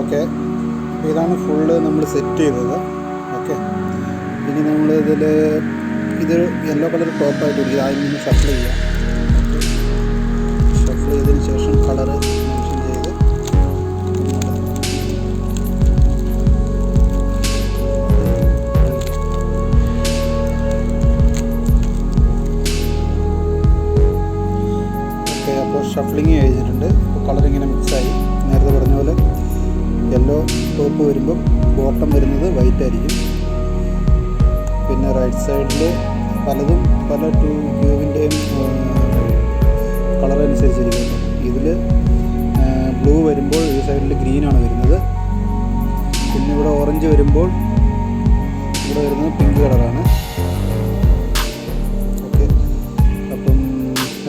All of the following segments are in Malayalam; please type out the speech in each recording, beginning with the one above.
ഓക്കെ. ഇതാണ് ഫുള്ള് നമ്മൾ സെറ്റ് ചെയ്തത്. ഓക്കെ. ഇനി നമ്മൾ ഇതിൽ ഇത് യെല്ലോ കളർ ടോപ്പായിട്ട് ഇരിക്കും ആദ്യം നിന്ന് ഷഫിൾ ചെയ്യാം. ഷഫിൾ ചെയ്തതിന് ശേഷം അപ്പോൾ ഷഫ്ലിങ് അപ്പോൾ കളർ ഇങ്ങനെ മിക്സായി നേരത്തെ പറഞ്ഞ പോലെ യെല്ലോ ടോപ്പ് വരുമ്പം ബോട്ടം വരുന്നത് വൈറ്റ് ആയിരിക്കും. പിന്നെ റൈറ്റ് സൈഡിൽ പലതും പല ട്യൂ ട്യൂബിന്റെയും കളർ അനുസരിച്ചിരിക്കും ഇതിൽ ബ്ലൂ വരുമ്പോൾ ഈ സൈഡിൽ ഗ്രീനാണ് വരുന്നത്. പിന്നെ ഇവിടെ ഓറഞ്ച് വരുമ്പോൾ ഇവിടെ വരുന്നത് പിങ്ക് കളറാണ് ഓക്കെ. അപ്പം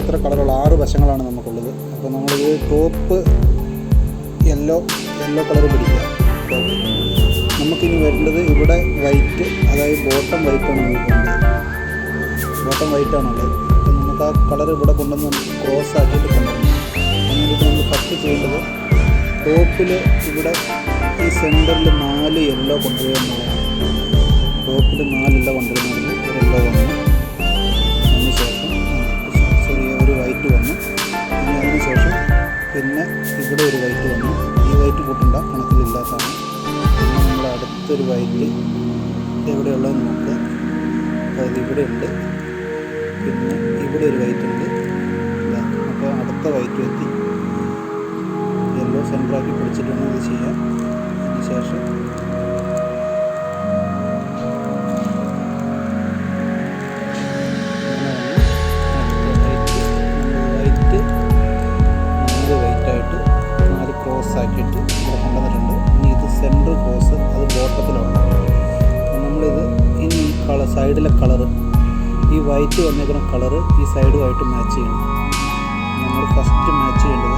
എത്ര കളറുകൾ ആറ് വശങ്ങളാണ് നമുക്കുള്ളത്. അപ്പോൾ നമ്മളിത് ടോപ്പ് യെല്ലോ യെല്ലോ കളർ പിടിക്കുക. അപ്പോൾ നമുക്കിനി വരേണ്ടത് ഇവിടെ വൈറ്റ് അതായത് ബോട്ടം വൈറ്റാണ് നമുക്ക് വേണ്ടത് ബോട്ടം വൈറ്റാണുള്ളത് അപ്പോൾ നമുക്ക് ആ കളർ ഇവിടെ കൊണ്ടുവന്ന് ക്രോസ് ആക്കിയിട്ട് കൊണ്ടുവരണം. എന്നിട്ട് നമ്മൾ ഫസ്റ്റ് ചെയ്യേണ്ടത് ടോപ്പിൽ ഇവിടെ ഈ സെന്ററിൽ നാല് യെല്ലോ കൊണ്ടുവരിക കൂട്ടണ്ട കണക്കിലില്ലാത്തതാണ്. പിന്നെ നമ്മൾ അടുത്തൊരു വൈറ്റ് എവിടെയുള്ളതെന്ന് നോക്കുക അതായത് ഇവിടെ ഉണ്ട് പിന്നെ ഇവിടെ ഒരു വൈറ്റ് ഉണ്ട്. അപ്പോൾ അടുത്ത വൈറ്റ് എത്തി യെല്ലോ സെന്ററാക്കി പിടിച്ചിട്ടാണ് ഇത് ചെയ്യാൻ ആക്കിയിട്ട് ഇവിടെ കൊണ്ടുവന്നിട്ടുണ്ട് ഇനി ഇത് സെന്റർ കോസ് അത് ബോട്ടത്തിലാണ് നമ്മളിത് ഇനി ഈ കളർ സൈഡിലെ കളറ് ഈ വൈറ്റ് വന്നേക്കുന്ന കളറ് ഈ സൈഡുമായിട്ട് മാച്ച് ചെയ്യണം. നമ്മൾ ഫസ്റ്റ് മാച്ച് ചെയ്യേണ്ടത്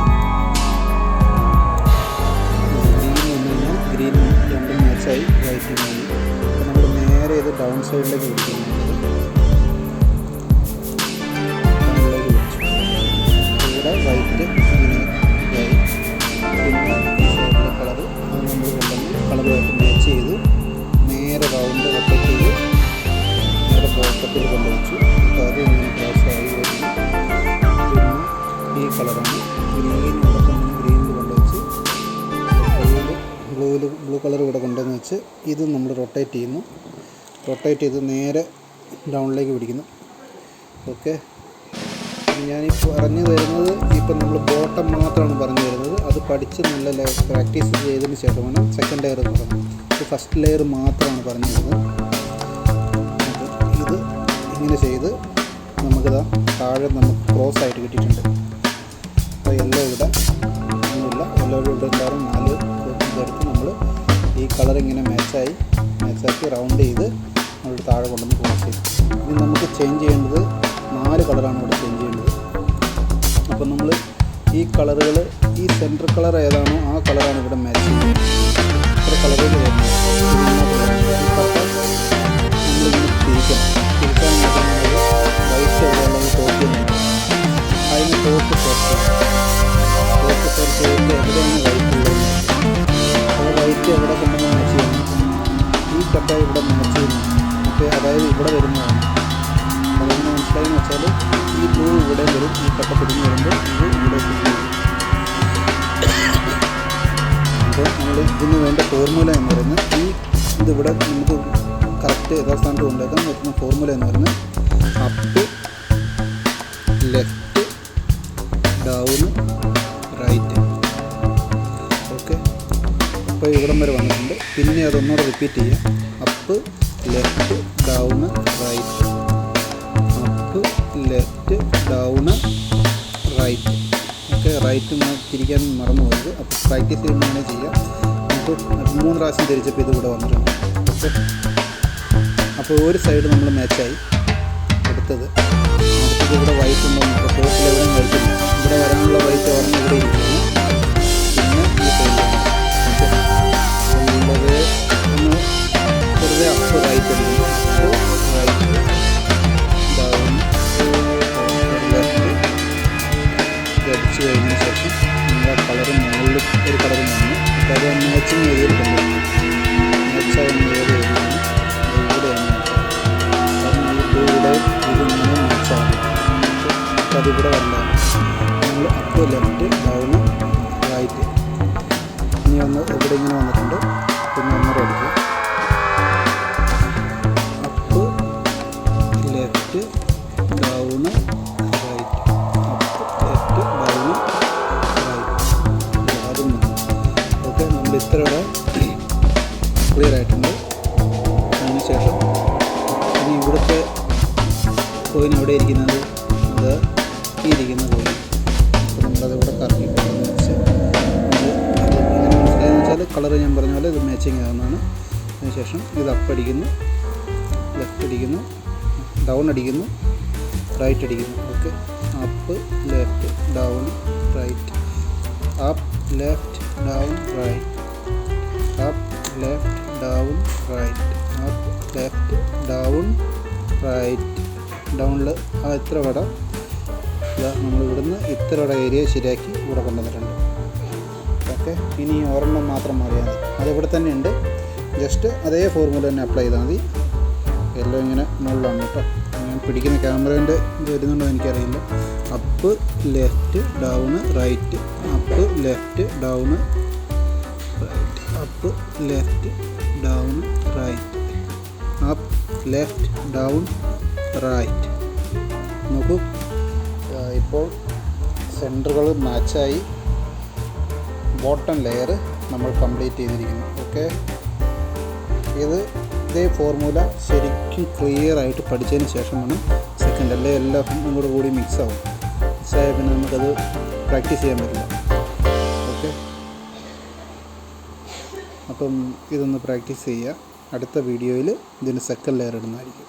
ഗ്രീൻ വന്നു കഴിഞ്ഞാൽ ഗ്രീൻ രണ്ടും മാച്ചായി വൈറ്റ് വന്നു നമ്മൾ നേരെ ഇത് ഡൗൺ സൈഡിലേക്ക് പിടിക്കുന്നത് കളറാണ് ഗ്രീൻ ഇവിടെ കൊണ്ടുവന്ന് ഗ്രീനിൽ കൊണ്ടുവച്ച് ബ്ലൂവിൽ ബ്ലൂ കളർ ഇവിടെ കൊണ്ടുവന്ന് വെച്ച് ഇത് നമ്മൾ റൊട്ടേറ്റ് ചെയ്യുന്നു. റൊട്ടേറ്റ് ചെയ്ത് നേരെ ഡൗണിലേക്ക് പിടിക്കുന്നു. ഓക്കെ ഞാൻ ഈ പറഞ്ഞു തരുന്നത് ഇപ്പം നമ്മൾ ബോട്ടം മാത്രമാണ് പറഞ്ഞു തരുന്നത്. അത് പഠിച്ച് നല്ല പ്രാക്ടീസ് ചെയ്തതിന് ശേഷമാണ് സെക്കൻഡ് ലെയർ തുടങ്ങുന്നത് ഇത് ഫസ്റ്റ് ലെയർ മാത്രമാണ് പറഞ്ഞു തരുന്നത്. ഇത് ഇങ്ങനെ ചെയ്ത് നമുക്കിതാ താഴെ നമുക്ക് ക്രോസ് ആയിട്ട് കിട്ടിയിട്ടുണ്ട്. അപ്പോൾ യെല്ലോ ഇവിടെ ഒന്നുമില്ല. യെല്ലോ ഇവിടെ എല്ലാവരും നാല് എടുത്ത് നമ്മൾ ഈ കളർ ഇങ്ങനെ മാച്ചായി മാച്ചാക്കി റൗണ്ട് ചെയ്ത് നമ്മൾ താഴെ കൊണ്ടുവന്ന് ക്ലോസ് ചെയ്യും. ഇനി നമുക്ക് ചേഞ്ച് ചെയ്യേണ്ടത് നാല് കളറാണ് ഇവിടെ ചേഞ്ച് ചെയ്യേണ്ടത്. അപ്പോൾ നമ്മൾ ഈ കളറുകൾ ഈ സെന്റർ കളർ ഏതാണോ ആ കളറാണ് ഇവിടെ മാച്ച് ചെയ്യുന്നത്. ഇത്ര കളറുകൾ വരുന്നത്. എവിടെ കൊണ്ടുവന്ന് മാച്ച് ചെയ്യുന്നു. ഈ കട്ട ഇവിടെ മാച്ച് ചെയ്യുന്നു. അപ്പോൾ അതായത് ഇവിടെ വരുന്നതാണ്. അതെങ്ങനെ മനസ്സിലായെന്ന് വെച്ചാൽ ഈ പൂ ഇവിടെ വരും. ഈ കട്ട തിരിഞ്ഞ് വരുമ്പോൾ ഇത് ഇവിടെ അപ്പോൾ നമ്മൾ ഇതിന് വേണ്ട ഫോർമുല എന്ന് പറയുന്നത് ഈ ഇതിവിടെ നമുക്ക് കറക്റ്റ് യഥാസ്ഥാനത്ത് കൊണ്ടുവരാൻ പറ്റുന്ന ഫോർമുല എന്ന് പറയുന്നത് up left down right okay അപ്പോൾ ഇവിടം വരെ വന്നിട്ടുണ്ട്. പിന്നെ അതൊന്നുകൂടെ റിപ്പീറ്റ് ചെയ്യാം. Up left down right up left down right okay right തിരിക്കാൻ മറന്നു പോയത് അപ്പോൾ പ്രാക്ടീസ് ചെയ്യുമ്പോൾ അങ്ങനെ ചെയ്യാം. നമുക്ക് മൂന്ന് പ്രാവശ്യം തിരിച്ചപ്പോൾ ഇത് ഇവിടെ വന്നിട്ടുണ്ട്. ഓക്കെ അപ്പോൾ ഒരു സൈഡ് നമ്മൾ മാച്ചായി അടുത്തത്. അടുത്തത് ഇവിടെ വൈറ്റ് ഉണ്ടോ ടോപ്പ് ടോപ്പിൽ കഴിഞ്ഞതിന് ശേഷം നമ്മുടെ കളറ് മുകളിൽ ഒരു കളർ വന്നു. അത് മാച്ചിങ് ഏരിയയിൽ കൊണ്ടുവന്നു മാച്ചാകുന്ന ഏരിയ ഇവിടെയാണ്. കാരണം ഈ ഇവിടെ ഇതിങ്ങനെ മാച്ചാകും അപ്പോൾ അതിവിടെ വന്നതാണ് നമ്മൾ അപ്പ് ലെഫ്റ്റ് ഡൗൺ റൈറ്റ് ഇനി ഒന്ന് ഇവിടെ ഇങ്ങനെ വന്നിട്ടുണ്ട്. പിന്നെ ഒന്ന് അടിക്കുക കോയിൻ എവിടെ ഇരിക്കുന്നത്? അത് ഈ ഇരിക്കുന്ന കോയിൻ അപ്പോൾ നമ്മളതിവിടെ കറക്കി വെച്ച് മനസ്സിലായെന്ന് വെച്ചാൽ കളർ ഞാൻ പറഞ്ഞ പോലെ ഇത് മാച്ചിങ് ആകുന്നതാണ് അതിനുശേഷം ഇത് അപ്പ് അടിക്കുന്നു. ലെഫ്റ്റ് അടിക്കുന്നു. ഡൗൺ അടിക്കുന്നു. റൈറ്റ് അടിക്കുന്നു. Okay. Up left down right up left down right up left down right up left down right ഡൗണിൽ ആ ഇത്ര വട. നമ്മൾ ഇവിടുന്ന് ഇത്ര വട ഏരിയ ശരിയാക്കി ഇവിടെ കൊണ്ടുവന്നിട്ടുണ്ട്. ഓക്കെ? ഇനി ഒരെണ്ണം മാത്രം മാറിയാൽ മതി അതിവിടെ തന്നെ ഉണ്ട് ജസ്റ്റ് അതേ ഫോർമുല തന്നെ അപ്ലൈ ചെയ്താൽ മതി. എല്ലാം ഇങ്ങനെ മുകളിലാണ് കേട്ടോ. ഞാൻ പിടിക്കുന്ന ക്യാമറേന്റെ ഇത് വരുന്നുണ്ടോ എനിക്കറിയില്ല. Up left down right up left down right up left down right up left down right നോക്കൂ. ഇപ്പോൾ സെന്ററുകൾ മാച്ചായി. ബോട്ടം ലെയർ നമ്മൾ കംപ്ലീറ്റ് ചെയ്തിരിക്കുന്നു. ഓക്കെ ഇത് ഇതേ ഫോർമുല ശരിക്കും ക്ലിയർ ആയിട്ട് പഠിച്ചതിന് ശേഷമാണ് സെക്കൻഡ് അല്ലേ? എല്ലാം കൂടെ കൂടി മിക്സ് ആവും. മിക്സ് ആയ പിന്നെ നമുക്കത് പ്രാക്ടീസ് ചെയ്യാൻ പറ്റില്ല. ഓക്കെ അപ്പം ഇതൊന്ന് പ്രാക്ടീസ് ചെയ്യുക. അടുത്ത വീഡിയോയിൽ ഇതിന് സെക്കൻഡ് ലെയർ ഇടുന്നതായിരിക്കും.